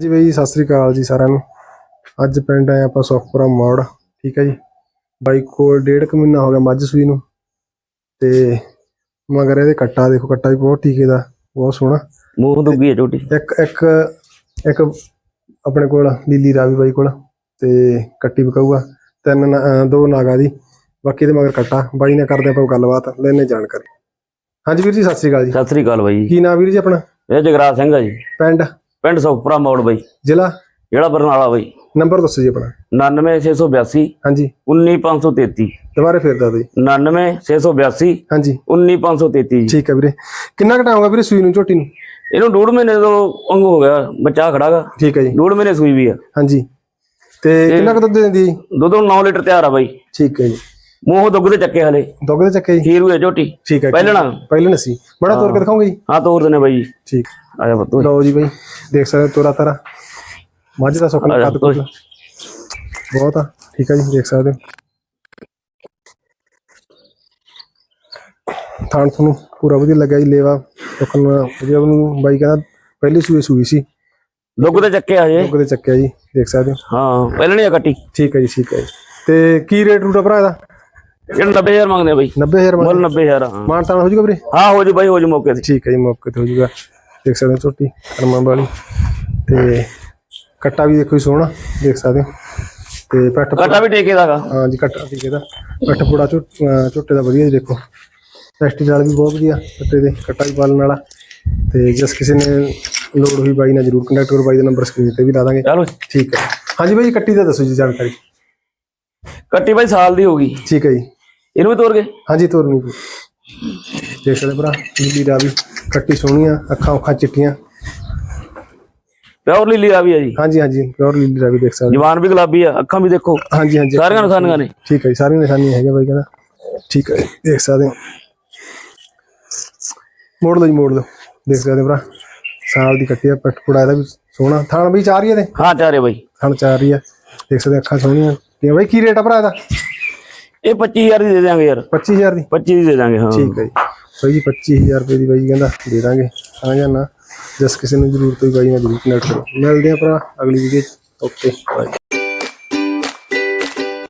ਜੀ ਬਈ ਸਤਿ ਸ੍ਰੀ ਅਕਾਲ ਜੀ ਸਾਰਿਆਂ ਨੂੰ। ਅੱਜ ਪਿੰਡ ਆਏ ਆਪਾਂ ਸੁਖਪੁਰਾ ਮੋੜ ਠੀਕ ਹੈ ਜੀ। ਬਾਈ ਕੋਲ ਡੇਢ ਕੁ ਮਹੀਨਾ ਹੋ ਗਿਆ ਮੱਝ ਸੂਈ ਨੂੰ। ਤੇ ਮਗਰ ਇਹਦੇ ਕੱਟਾ ਦੇਖੋ ਕੱਟਾ ਵੀ ਬਹੁਤ ਟੀਕੇ ਦਾ ਬਹੁਤ ਸੋਹਣਾ। ਮੂੰਹ ਦੁੱਗੀ ਹੈ ਝੋਟੀ ਇੱਕ ਇੱਕ ਇੱਕ ਆਪਣੇ ਕੋਲ ਲੀਲੀ ਰਾਵੀ ਬਾਈ ਕੋਲ ਤੇ ਕੱਟੀ ਬਕਾਊਗਾ ਤਿੰਨ ਨਾ- ਅਹ ਦੋ ਨਾਗਾ ਦੀ ਬਾਕੀ ਦੇ ਮਗਰ ਕੱਟਾ। ਬਾਈ ਨੇ ਕਰਦੇ ਆਪਾਂ ਗੱਲਬਾਤ ਲੈਣੇ ਜਾਣਕਾਰੀ। ਹਾਂਜੀ ਵੀਰ ਜੀ ਸਤਿ ਸ੍ਰੀ ਅਕਾਲ ਜੀ। ਸਤਿ ਸ੍ਰੀ ਅਕਾਲ ਬਾਈ ਕੀ ਨਾਮ ਵੀਰ ਜੀ ਆਪਣਾ? ਇਹ ਜਗਰਾਜ ਸਿੰਘ ਆ ਜੀ। ਪਿੰਡ? ਪਿੰਡ ਸੁਖਪੁਰਾ ਮੋੜ ਬਾਈ। ਜ਼ਿਲ੍ਹਾ? ਜਿਹੜਾ ਬਰਨਾਲਾ ਬਾਈ। ਨੰਬਰ ਦੱਸੋ ਜੀ ਆਪਣਾ। 99682 ਹਾਂਜੀ। 19533 ਦੁਬਾਰਾ ਫੇਰ ਦੱਸ ਦਿਓ। ਜੀ 99682 ਹਾਂਜੀ। 19533 ਜੀ। ਠੀਕ ਹੈ ਵੀਰੇ। ਕਿੰਨਾ ਘਟਾ ਹੋਗਾ ਵੀਰੇ ਸੂਈ ਨੂੰ ਝੋਟੀ ਨੂੰ? ਇਹਨੂੰ ਡੂਢ ਮਹੀਨੇ ਤੋਂ ਅੰਗ ਹੋ ਗਿਆ ਬੱਚਾ ਖੜਾਗਾ ਠੀਕ ਹੈ ਜੀ। ਡੂਢ ਮਹੀਨੇ ਸੂਈ ਵੀ ਆ। ਹਾਂਜੀ। ਤੇ ਕਿੰਨਾ ਕੁ ਦੁੱਧ ਦਿੰਦੀ ਦੁੱਧ 9 ਲੀਟਰ ਤਿਆਰ ਆ ਬਾਈ। ਠੀਕ ਹੈ ਜੀ। ਮੂੰਹ ਦੁੱਗ ਦੇ ਚੱਕੇ ਹਲੇ। ਦੁੱਧ ਦੇ ਚੱਕੇ ਜੀ। ਖੀਰੂ ਹੈ ਝੋਟੀ। ਠੀਕ ਹੈ ਪਹਿਲਣਾ। ਪਹਿਲੇ ਨਸੀ ਬੜਾ ਤੋਰ ਕੇ ਦਿਖਾਉਂਗੇ ਜੀ? ਹਾਂ ਤੋਰ ਦਨੇ ਬਾਈ ਠੀਕ। ਆ ਜਾ ਬੱਤੂ ਲਓ ਜੀ ਬਾਈ ਦੇਖ ਸਕਦੇ ਤੋਰਾ ਤਾਰਾ। ਮੱਝ ਦਾ ਸੁੱਕਣਾ ਕੱਦ ਕੁੱਦ ਬਹੁਤ ਆ। ਠੀਕ ਹੈ ਜੀ ਦੇਖ ਸਕਦੇ ਹੋ। ਥਾਣ ਤੁਹਾਨੂੰ ਪੂਰਾ ਵਧੀਆ ਲੱਗਿਆ ਜੀ ਲੇਵਾ ਸੁੱਕਣਾ ਵਧੀਆ ਉਹਨੂੰ ਬਾਈ ਕਹਿੰਦਾ ਪਹਿਲੀ ਸੂਈ ਸੂਈ ਸੀ। ਦੁੱਗ ਦੇ ਚੱਕੇ ਆ ਜੇ ਦੁੱਧ ਦੇ ਚੱਕਿਆ ਜੀ ਦੇਖ ਸਕਦੇ ਹੋ। ਹਾਂ ਪਹਿਲਣੀ ਆ ਕੱਟੀ। ਠੀਕ ਹੈ ਜੀ ਠੀਕ ਹੈ ਤੇ ਕੀ ਰੇਟ ਰੂਟ ਆ ਭਰਾ ਇਹਦਾ? ਇਹਨੂੰ 90000 ਮੰਗਦੇ ਆ ਬਾਈ। 90000 ਮੁੱਲ 90000 ਹਾਂ। ਮਾਨ ਤਾਨ ਹੋ ਜੂਗਾ ਵੀਰੇ? ਹਾਂ ਹੋ ਜੀ ਬਾਈ ਹੋ ਜੀ ਮੌਕੇ ਤੇ। ਠੀਕ ਹੈ ਜੀ ਮੌਕੇ ਤੇ ਹੋ ਜੂਗਾ ਦੇਖ ਸਕਦੇ ਹੋ ਝੋਟੀ ਕਰਮਾਂ ਵਾਲੀ। ਤੇ ਕੱਟਾ ਵੀ ਦੇਖੋ ਜੀ ਸੋਹਣਾ ਦੇਖ ਸਕਦੇ ਹੋ। ਤੇ ਪੱਟ ਕੱਟਾ ਵੀ ਟੇਕੇ ਦਾਗਾ ਹਾਂ ਜੀ ਕੱਟਾ ਠੀਕ ਇਹਦਾ ਪੱਟ ਪੂੜਾ ਝੋ- ਅਹ ਝੋਟੇ ਦਾ ਵਧੀਆ ਜੀ ਦੇਖੋ। ਟੈਸਟੀ ਨਾਲ ਵੀ ਬਹੁਤ ਵਧੀਆ ਕੱਟੇ ਦੇ ਕੱਟਾ ਵੀ ਪਾਲਣ ਵਾਲਾ। ਤੇ ਜਿਸ ਕਿਸੇ ਨੇ ਲੋੜ ਹੋਈ ਬਾਈ ਨਾਲ ਜਰੂਰ ਕੰਟੈਕਟ ਕਰੋ ਬਾਈ ਦਾ ਨੰਬਰ ਸਕਰੀਨ ਤੇ ਵੀ ਲਾ ਦਾਂਗੇ। ਚਲੋ ਠੀਕ ਹੈ। ਹਾਂਜੀ ਬਾਈ ਕੱਟੀ ਦਾ ਦੱਸੋ ਜੀ ਜਾਣਕਾਰੀ। ਕੱਟੀ ਬਾਈ ਸਾਲ ਦੀ ਹੋ ਗਈ। ਠੀਕ ਹੈ ਜੀ। ਇਹਨੂੰ ਵੀ ਤੋਰ ਗਏ ਹਾਂਜੀ ਤੋਰਨੀ ਪਈ ਦੇਖ ਸਕਦੇ ਭਰਾ ਨੀਲੀ ਰਾਵੀ ਕੱਟੀ ਸੋਹਣੀਆਂ ਅੱਖਾਂ ਅੱਖਾਂ ਚਿੱਟੀਆਂ। ਪਿਓਰ ਲੀਲੀ ਆ ਵੀ ਆ ਜੀ। ਹਾਂਜੀ ਹਾਂਜੀ ਪਿਓਰ ਲੀਲੀ ਰਾਵੀ ਦੇਖ ਸਕਦੇ ਜਵਾਨ ਵੀ ਗੁਲਾਬੀ ਆ ਅੱਖਾਂ ਵੀ ਦੇਖੋ। ਹਾਂਜੀ ਹਾਂਜੀ। ਸਾਰੀਆਂ ਨਿਸ਼ਾਨੀਆਂ ਨੇ। ਠੀਕ ਹੈ ਜੀ ਸਾਰੀਆਂ ਨਿਸ਼ਾਨੀਆਂ ਹੈਗੀਆਂ ਬਾਈ ਕਹਿੰਦਾ। ਠੀਕ ਹੈ ਜੀ, ਦੇਖ ਸਕਦੇ ਹੋ। ਮੋੜ ਲਓ ਜੀ ਮੋੜ ਲਓ। ਦੇਖ ਸਕਦੇ ਭਰਾ ਸਾਲ ਦੀ ਕੱਟੀ ਆ ਇਹਦਾ ਵੀ ਸੋਹਣਾ। ਥਾਣ ਵੀ ਚਾਰ ਹੀ ਇਹਦੇ? ਹਾਂ ਚਾਰੇ ਬਾਈ। ਥਾਣ ਚਾਰ ਹੀ ਆ। ਦੇਖ ਸਕਦੇ ਅੱਖਾਂ ਸੋਹਣੀਆਂ। ਤੇ ਬਾਈ ਕੀ ਰੇਟ ਆ ਭਰਾ ਇਹਦਾ? ਇਹ 25000 ਦੀ ਦੇ ਦਾਂਗੇ ਯਾਰ। 25000 ਦੀ? 25 ਦੀ ਦੇ ਦਾਂਗੇ ਹਾਂ। ਠੀਕ ਹੈ ਜੀ। ਬਾਈ ਜੀ 25000 ਰੁਪਏ ਦੀ ਬਾਈ ਕਹਿੰਦਾ ਦੇ ਦਾਂਗੇ। ਆ ਜਾਣਾ। ਜਿਸ ਕਿਸੇ ਨੂੰ ਜ਼ਰੂਰਤ ਹੋਈ ਬਾਈ ਨਾਲ ਜ਼ਰੂਰ ਕਨੈਕਟ ਕਰੋ। ਮਿਲਦੇ ਆ ਭਰਾ ਅਗਲੀ ਵੀਡੀਓ 'ਚ। Okay bye